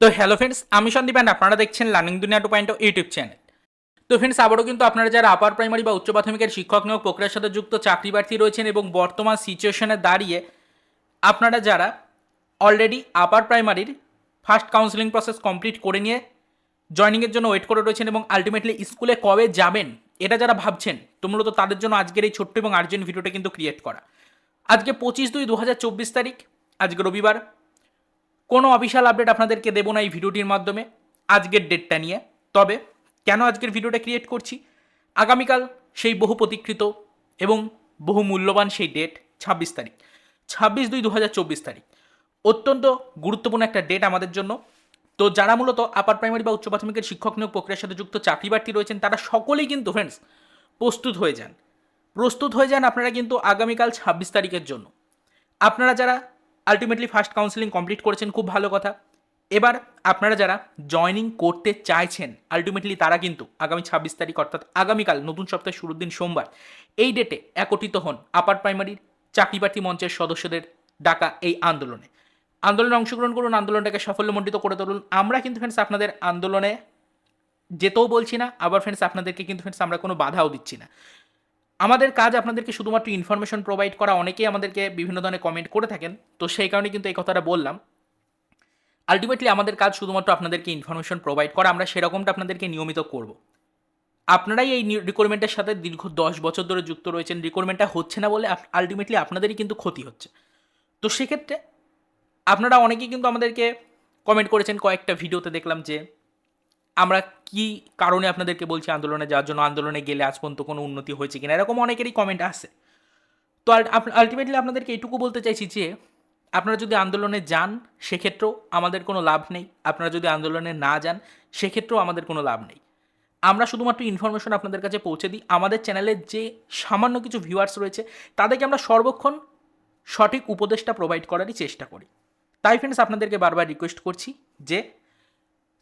তো hello friends আমি Sandeep and আপনারা দেখছেন learning Duniya two point YouTube channel তো ফ্রেন্ডস আবারও কিন্তু আপনারা যারা আপার প্রাইমারি বা উচ্চ প্রাথমিকের শিক্ষক নিয়োগ প্রক্রিয়ার সাথে যুক্ত চাকরি প্রার্থী রয়েছেন এবং বর্তমান সিচুয়েশনে দাঁড়িয়ে আপনারা যারা অলরেডি আপার প্রাইমারির ফার্স্ট কাউন্সিলিং প্রসেস কমপ্লিট করে নিয়ে জয়নিংয়ের জন্য ওয়েট করে রয়েছেন এবং আলটিমেটলি স্কুলে কবে যাবেন, এটা যারা ভাবছেন, তো মূলত তাদের জন্য আজকের এই ছোট্ট এবং আর্জেন্ট ভিডিওটা কিন্তু ক্রিয়েট করা। আজকে পঁচিশ দুই দু তারিখ, আজকে রবিবার। কোনো অফিসিয়াল আপডেট আপনাদেরকে দেবো না এই ভিডিওটির মাধ্যমে। আজকের ডেটটা নিয়ে। তবে, কেন আজকের ভিডিওটা ক্রিয়েট করছি? আগামীকাল সেই বহু প্রতীক্ষিত এবং বহু মূল্যবান সেই ডেট ছাব্বিশ তারিখ। ছাব্বিশ দুই দু হাজার চব্বিশ তারিখ। অত্যন্ত গুরুত্বপূর্ণ একটা ডেট আমাদের জন্য। তো যারা মূলত আপার প্রাইমারি বা উচ্চ প্রাথমিকের শিক্ষক নিয়োগ প্রক্রিয়ার সাথে যুক্ত চাকরি রয়েছেন, তারা সকলেই কিন্তু ফ্রেন্ডস প্রস্তুত হয়ে যান। প্রস্তুত হয়ে যান আপনারা কিন্তু আগামীকাল ছাব্বিশ তারিখের জন্য। আপনারা যারা আলটিমেটলি ফার্স্ট কাউন্সিলিং কমপ্লিট করেছেন, খুব ভালো কথা। এবার আপনারা যারা জয়নিং করতে চাইছেন আলটিমেটলি তারা কিন্তু আগামী ছাব্বিশ তারিখ, অর্থাৎ আগামীকাল, নতুন সপ্তাহের শুরুর দিন সোমবার, এই ডেটে একত্রিত হন আপার প্রাইমারির চাকরি প্রার্থী মঞ্চের সদস্যদের ডাকা এই আন্দোলনে। আন্দোলনে অংশগ্রহণ করুন, আন্দোলনটাকে সাফল্যমণ্ডিত করে তুলুন। আমরা কিন্তু ফ্রেন্ডস আপনাদের আন্দোলনে যেতেও বলছি না, আবার ফ্রেন্ডস আপনাদেরকে কিন্তু ফ্রেন্ডস আমরা কোনো বাধাও দিচ্ছি না। আমাদের কাজ আপনাদেরকে শুধুমাত্র ইনফরমেশন প্রোভাইড করা, অনেকেই আমাদেরকে বিভিন্ন ধরনের কমেন্ট করে থাকেন। তো সেই কারণে কিন্তু এই কথাটা বললাম। আলটিমেটলি আমাদের কাজ শুধুমাত্র আপনাদেরকে ইনফরমেশন প্রোভাইড করা, আমরা সেরকমটা আপনাদেরকে নিয়মিত করব। আপনারাই এই রিকোয়ারমেন্টের সাথে দীর্ঘ দশ বছর ধরে যুক্ত রয়েছেন রিকোয়ারমেন্টটা হচ্ছে না বলে আলটিমেটলি আপনাদেরই কিন্তু ক্ষতি হচ্ছে। তো সেক্ষেত্রে আপনারা অনেকেই কিন্তু আমাদেরকে কমেন্ট করেছেন, কয়েকটা ভিডিওতে দেখলাম যে আমরা কি কারণে আপনাদেরকে বলছি আন্দোলনে যাওয়ার জন্য, আন্দোলনে গেলে আজ পর্যন্ত কোনো উন্নতি হয়েছে কিনা? এরকম অনেকেরই কমেন্ট আসে তো আলটিমেটলি আপনাদেরকে এইটুকু বলতে চাইছি যে, আপনারা যদি আন্দোলনে যান, সেক্ষেত্রেও আমাদের কোনো লাভ নেই। আপনারা যদি আন্দোলনে না যান, সেক্ষেত্রেও আমাদের কোনো লাভ নেই। আমরা শুধুমাত্র ইনফরমেশন আপনাদের কাছে পৌঁছে দিই। আমাদের চ্যানেলে যে সামান্য কিছু ভিউয়ার্স রয়েছে, তাদেরকে আমরা সর্বক্ষণ সঠিক উপদেশটা প্রোভাইড করারই চেষ্টা করি। তাই ফ্রেন্ডস আপনাদেরকে বারবার রিকোয়েস্ট করছি যে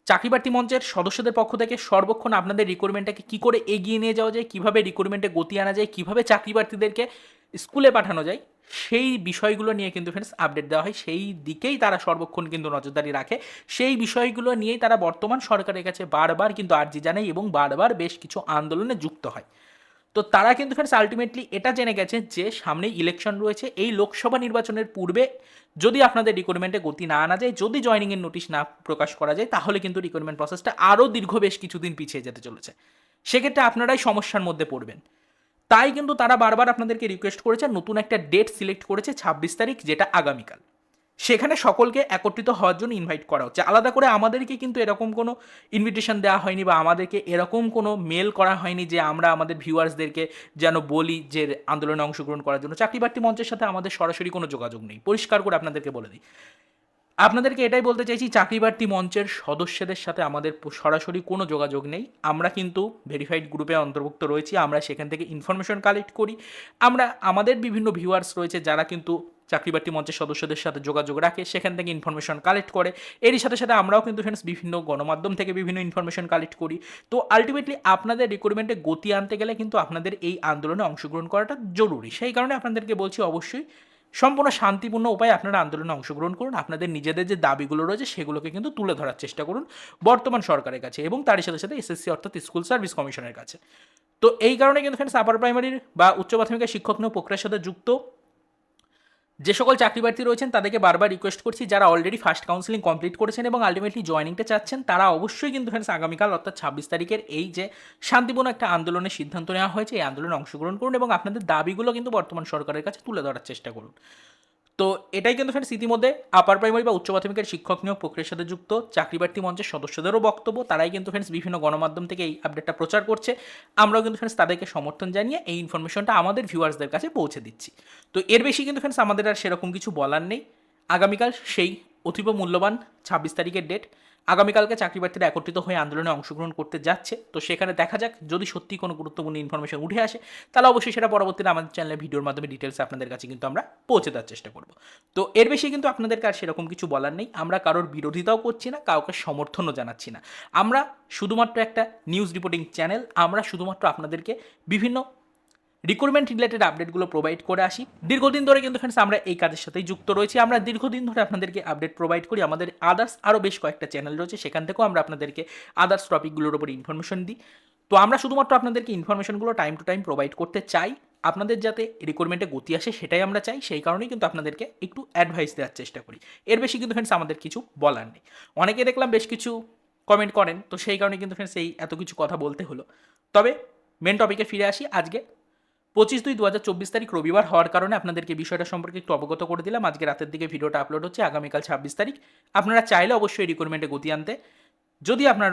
চাকরিপ্রার্থী মঞ্চের সদস্যদের পক্ষ থেকে সর্বক্ষণ আপনাদের রিক্রুটমেন্টটাকে কী করে এগিয়ে নিয়ে যাওয়া যায়, কীভাবে রিক্রুটমেন্টে গতি আনা যায়, কীভাবে চাকরি প্রার্থীদেরকে স্কুলে পাঠানো যায়, সেই বিষয়গুলো নিয়ে কিন্তু ফ্রেন্ডস আপডেট দেওয়া হয়। সেই দিকেই তারা সর্বক্ষণ কিন্তু নজরদারি রাখে। সেই বিষয়গুলো নিয়েই তারা বর্তমান সরকারের কাছে বারবার কিন্তু আর্জি জানায় এবং বারবার বেশ কিছু আন্দোলনে যুক্ত হয়। তো তারা কিন্তু ফ্রেন্ডস আলটিমেটলি এটা জেনে গেছে যে সামনেই ইলেকশন রয়েছে। এই লোকসভা নির্বাচনের পূর্বে যদি আপনাদের রিক্রুটমেন্টে গতি না আনা যায়, যদি জয়নিংয়ের নোটিশ না প্রকাশ করা যায়, তাহলে কিন্তু রিক্রুটমেন্ট প্রসেসটা আরও দীর্ঘ বেশ কিছুদিন পিছিয়ে যেতে চলেছে। সেক্ষেত্রে আপনারাই সমস্যার মধ্যে পড়বেন। তাই কিন্তু তারা বারবার আপনাদেরকে রিকোয়েস্ট করেছে নতুন একটা ডেট সিলেক্ট করেছে ছাব্বিশ তারিখ, যেটা আগামীকাল। সেখানে সকলকে একত্রিত হওয়ার জন্য ইনভাইট করা হচ্ছে। আলাদা করে আমাদেরকে কিন্তু এরকম কোনো ইনভিটেশন দেওয়া হয়নি বা আমাদেরকে এরকম কোনো মেল করা হয়নি যে আমরা আমাদের ভিউয়ার্সদেরকে যেন বলি যে আন্দোলনে অংশগ্রহণ করার জন্য। চাকরি বাড়তি মঞ্চের সাথে আমাদের সরাসরি কোনো যোগাযোগ নেই। পরিষ্কার করে আপনাদেরকে বলে দিই। আপনাদেরকে এটাই বলতে চাইছি চাকরি মঞ্চের সদস্যদের সাথে আমাদের সরাসরি কোনো যোগাযোগ নেই। আমরা কিন্তু ভেরিফাইড গ্রুপে অন্তর্ভুক্ত রয়েছি, আমরা সেখান থেকে ইনফরমেশন কালেক্ট করি। আমরা, আমাদের বিভিন্ন ভিউয়ার্স রয়েছে যারা কিন্তু চাকরি প্রার্থী মঞ্চের সদস্যদের সাথে যোগাযোগ রাখে, সেখান থেকে ইনফরমেশন কালেক্ট করে। এরই সাথে সাথে আমরাও কিন্তু ফ্রেন্ডস বিভিন্ন গণমাধ্যম থেকে বিভিন্ন ইনফরমেশন কালেক্ট করি। তো আলটিমেটলি আপনাদের রিক্রুটমেন্টে গতি আনতে গেলে কিন্তু আপনাদের এই আন্দোলনে অংশগ্রহণ করাটা জরুরি। সেই কারণে আপনাদেরকে বলছি, অবশ্যই সম্পূর্ণ শান্তিপূর্ণ উপায়ে আপনারা আন্দোলনে অংশগ্রহণ করুন। আপনাদের নিজেদের যে দাবিগুলো রয়েছে, সেগুলোকে কিন্তু তুলে ধরার চেষ্টা করুন বর্তমান সরকারের কাছে এবং তারই সাথে সাথে এসএসসি অর্থাৎ স্কুল সার্ভিস কমিশনের কাছে। তো এই কারণে কিন্তু ফ্রেন্ডস আপার প্রাইমারির বা উচ্চ প্রাথমিকের শিক্ষক নিয়োগ প্রক্রিয়ার সাথে যুক্ত। যে সকল চাকরি প্রার্থী রয়েছেন, তাদেরকে বারবার রিকোয়েস্ট করছি, যারা অলরেডি ফার্স্ট কাউন্সিলিং কমপ্লিট করেছেন এবং আলটিমেটলি জয়নিংটা চাচ্ছেন, তারা অবশ্যই কিন্তু ফ্রেন্ডস আগামীকাল অর্থাৎ ছাব্বিশ তারিখের এই যে শান্তিপূর্ণ একটা আন্দোলনের সিদ্ধান্ত নেওয়া হয়েছে, এই আন্দোলনে অংশগ্রহণ করুন এবং আপনাদের দাবিগুলো কিন্তু বর্তমান সরকারের কাছে তুলে ধরার চেষ্টা করুন। তো এটাই কিন্তু ফ্রেন্ডস ইতিমধ্যে আপার প্রাইমারি বা উচ্চ প্রাথমিকের শিক্ষক নিয়োগ প্রক্রিয়ার সাথে যুক্ত। চাকরিপ্রার্থী মঞ্চের সদস্যদেরও বক্তব্য, তারাই কিন্তু ফ্রেন্ডস বিভিন্ন গণমাধ্যম থেকে এই আপডেটটা প্রচার করছে। আমরাও কিন্তু ফ্রেন্ডস তাদেরকে সমর্থন জানিয়ে এই ইনফরমেশনটা আমাদের ভিউয়ার্সদের কাছে পৌঁছে দিচ্ছি। তো এর বেশি কিন্তু ফ্রেন্ডস আমাদের আর সেরকম কিছু বলার নেই। আগামীকাল সেই অতীব মূল্যবান ছাব্বিশ তারিখের ডেট আগামীকালকে চাকরি প্রার্থীরা একত্রিত হয়ে আন্দোলনে অংশগ্রহণ করতে যাচ্ছে। তো সেখানে দেখা যাক, যদি সত্যি কোনো গুরুত্বপূর্ণ ইনফরমেশন উঠে আসে, তাহলে অবশ্যই সেটা পরবর্তীতে আমাদের চ্যানেলে ভিডিওর মাধ্যমে ডিটেলস আপনাদের কাছে কিন্তু আমরা পৌঁছে দেওয়ার চেষ্টা করব। তো এর বেশি কিন্তু আপনাদেরকে আর সেরকম কিছু বলার নেই। আমরা কারোর বিরোধিতাও করছি না, কাউকে সমর্থনও জানাচ্ছি না। আমরা শুধুমাত্র একটা নিউজ রিপোর্টিং চ্যানেল আমরা শুধুমাত্র আপনাদেরকে বিভিন্ন রিক্রুটমেন্ট রিলেটেড আপডেটগুলো প্রোভাইড করে আসি। দীর্ঘদিন ধরে কিন্তু ফ্রেন্ডস আমরা এই কাজের সাথেই যুক্ত রয়েছি। আমরা দীর্ঘদিন ধরে আপনাদেরকে আপডেট প্রোভাইড করি। আমাদের আদার্স আরও বেশ কয়েকটা চ্যানেল রয়েছে। সেখান থেকেও আমরা আপনাদেরকে আদার্স টপিকগুলোর উপর ইনফরমেশন দিই। তো আমরা শুধুমাত্র আপনাদেরকে ইনফরমেশনগুলো টাইম টু টাইম প্রোভাইড করতে চাই। আপনাদের যাতে রিক্রুটমেন্টে গতি আসে সেটাই আমরা চাই। সেই কারণেই কিন্তু আপনাদেরকে একটু অ্যাডভাইস দেওয়ার চেষ্টা করি। এর বেশি কিন্তু ফ্রেন্ডস আমাদের কিছু বলার নেই। অনেকে দেখলাম বেশ কিছু কমেন্ট করেন। তো সেই কারণে কিন্তু ফ্রেন্ডস এই এত কিছু কথা বলতে হলো। তবে মেন টপিকে ফিরে আসি। আজকে পঁচিশ দুই দু তারিখ রবিবার হওয়ার কারণে আপনাদেরকে বিষয়টা সম্পর্কে একটু অবগত করে দিলাম। আজকে রাতের দিকে ভিডিওটা আপলোড হচ্ছে, আগামীকাল ছাব্বিশ তারিখ। আপনারা চাইলে অবশ্যই রিক্রুটমেন্টে গতি আনতে। যদি আপনার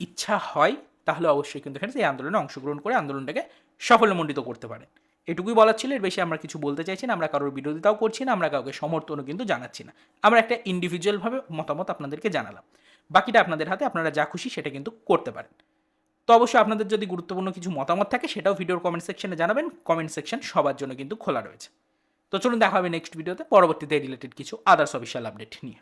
ইচ্ছা হয়, তাহলে অবশ্যই কিন্তু এখানে এই আন্দোলনে অংশগ্রহণ করে আন্দোলনটাকে সাফল্যমণ্ডিত করতে পারেন। এটুকুই বলার ছিল, এর বেশি আমরা কিছু বলতে চাইছি না, আমরা কারোর বিরোধিতাও করছি না, আমরা কাউকে সমর্থনও কিন্তু জানাচ্ছি না। আমরা একটা ইন্ডিভিজুয়ালভাবে মতামত আপনাদেরকে জানালাম। বাকিটা আপনাদের হাতে, আপনারা যা খুশি সেটা কিন্তু করতে পারেন। তো অবশ্যই আপনাদের যদি গুরুত্বপূর্ণ কিছু মতামত থাকে, সেটাও ভিডিওর কমেন্ট সেকশনে জানাবেন। কমেন্ট সেকশন সবার জন্য কিন্তু খোলা রয়েছে। তো চলুন দেখা হবে নেক্সট ভিডিওতে পরবর্তীতে রিলেটেড কিছু আদার্স অফিসিয়াল আপডেট নিয়ে।